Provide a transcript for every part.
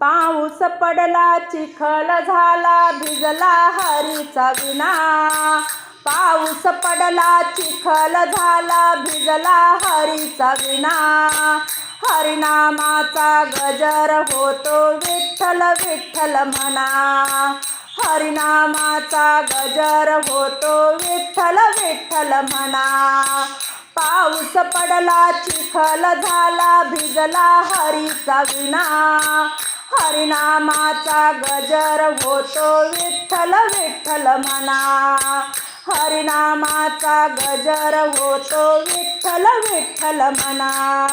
पाऊस पडला चिखल झाला भिजला हरीचा विना पाऊस पडला चिखल झाला भिजला हरीचा विना हरिनामाचा गजर होतो विठ्ठल विठ्ठल म्हणा. हरिनामाचा गजर होतो विठ्ठल विठ्ठल म्हणा. पाऊस पडला चिखल झाला भिजला हरीचा विना हरिनामाचा गजर होतो विठ्ठल विठ्ठल म्हणा. हरिनामाचा गजर होतो विठ्ठल विठ्ठल म्हणा.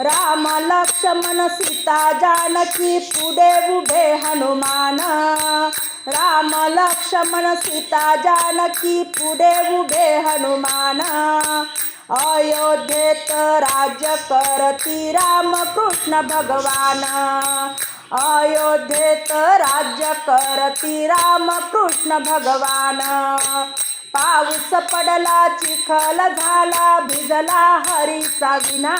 राम लक्ष्मण सीता जानकी पुढे उभे हनुमान. राम लक्ष्मण सीता जानकी पुढे उभे हनुमान. अयोध्येत राज्य करती रामकृष्ण भगवान. अयोध्येत राज्य करती रामकृष्ण भगवान. पाऊस पडला चिखल झाला भिजला हरीचा विना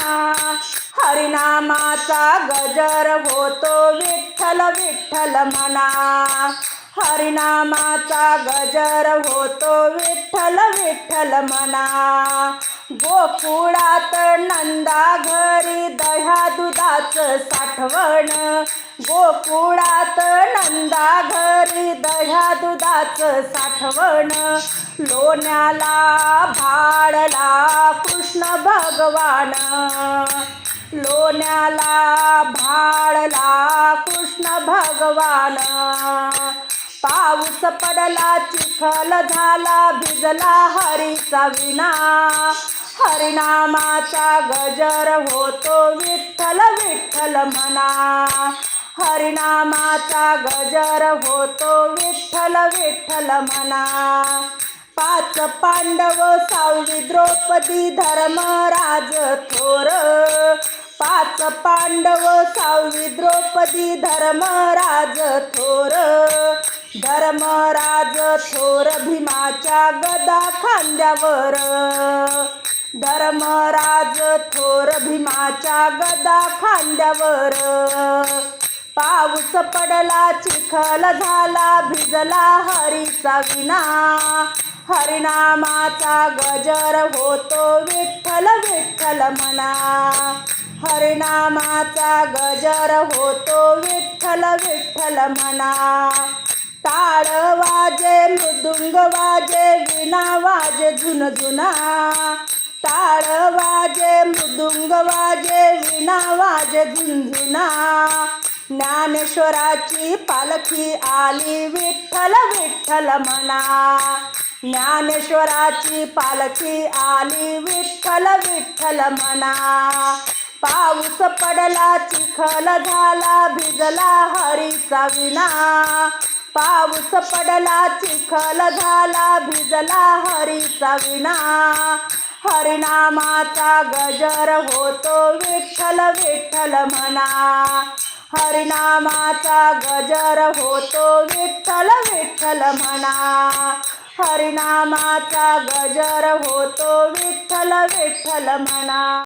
हरिनामाचा गजर होतो विठ्ठल विठ्ठल म्हणा हरिनामाचा गजर होतो विठ्ठल विठ्ठल म्हणा गोकुळात नंदा घरी दह्या दुधाचं साठवण. गोकुळात नंदा घरी दह्या दुधाचं साठवण. लोण्याला भाडला कृष्ण भगवान. लोण्याला भाडला कृष्ण भगवान. पाऊस पडला चिखल झाला भिजला हरीचा विना हरिनामाचा गजर होतो विठ्ठल विठ्ठल म्हणा हरिनामाचा गजर होतो विठ्ठल विठ्ठल म्हणा पाच पांडव सावली द्रौपदी धर्मराज थोर. पाच पांडव सावली द्रौपदी धर्मराज थोर. धर्मराज थोर भीमाच्या गदा खांद्यावर. धर्मराज थोर भीमाच्या गदा खांद्यावर. पाऊस पडला चिखल झाला भिजला हरीचा विना हरिनामाचा गजर होतो विठ्ठल विठ्ठल म्हणा. हरिनामाचा गजर होतो विठ्ठल विठ्ठल म्हणा. टाळ वाजे मृदुंग वाजे विना वाजे झुनझुना. टाळ वाजे मृदुंग वाजे विना वाजे झुंझुना ज्ञानेश्वराची पालखी आली विठ्ठल विठ्ठल म्हणा. ज्ञानेश्वराची पालखी आली विठ्ठल विठ्ठल म्हणा. पाऊस पडला चिखल झाला भिजला हरीचा विना पाऊस पडला चिखल झाला भिजला हरीचा विना हरिनामाचा गजर होतो विठ्ठल विठ्ठल म्हणा हरिनामाचा गजर होतो विठ्ठल विठ्ठल म्हणा हरिनामाचा गजर होतो विठ्ठल विठ्ठल म्हणा